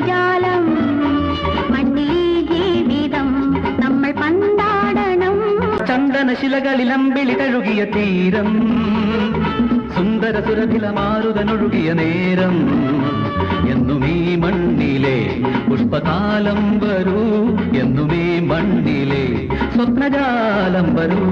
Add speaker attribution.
Speaker 1: സുഖജാലം മണ്ണിലേ ജീവിതം നമ്മൾ പന്താടണം
Speaker 2: ചന്ദനശിലകളിൽ അമ്പിളി തഴുകിയ തീരം സുന്ദര സുരഭില മാറുതനൊഴുകിയ നേരം. എന്നും ഈ മണ്ണിലെ പുഷ്പകാലം വരൂ എന്നും ഈ മണ്ണിലെ സ്വപ്നജാലം വരൂ.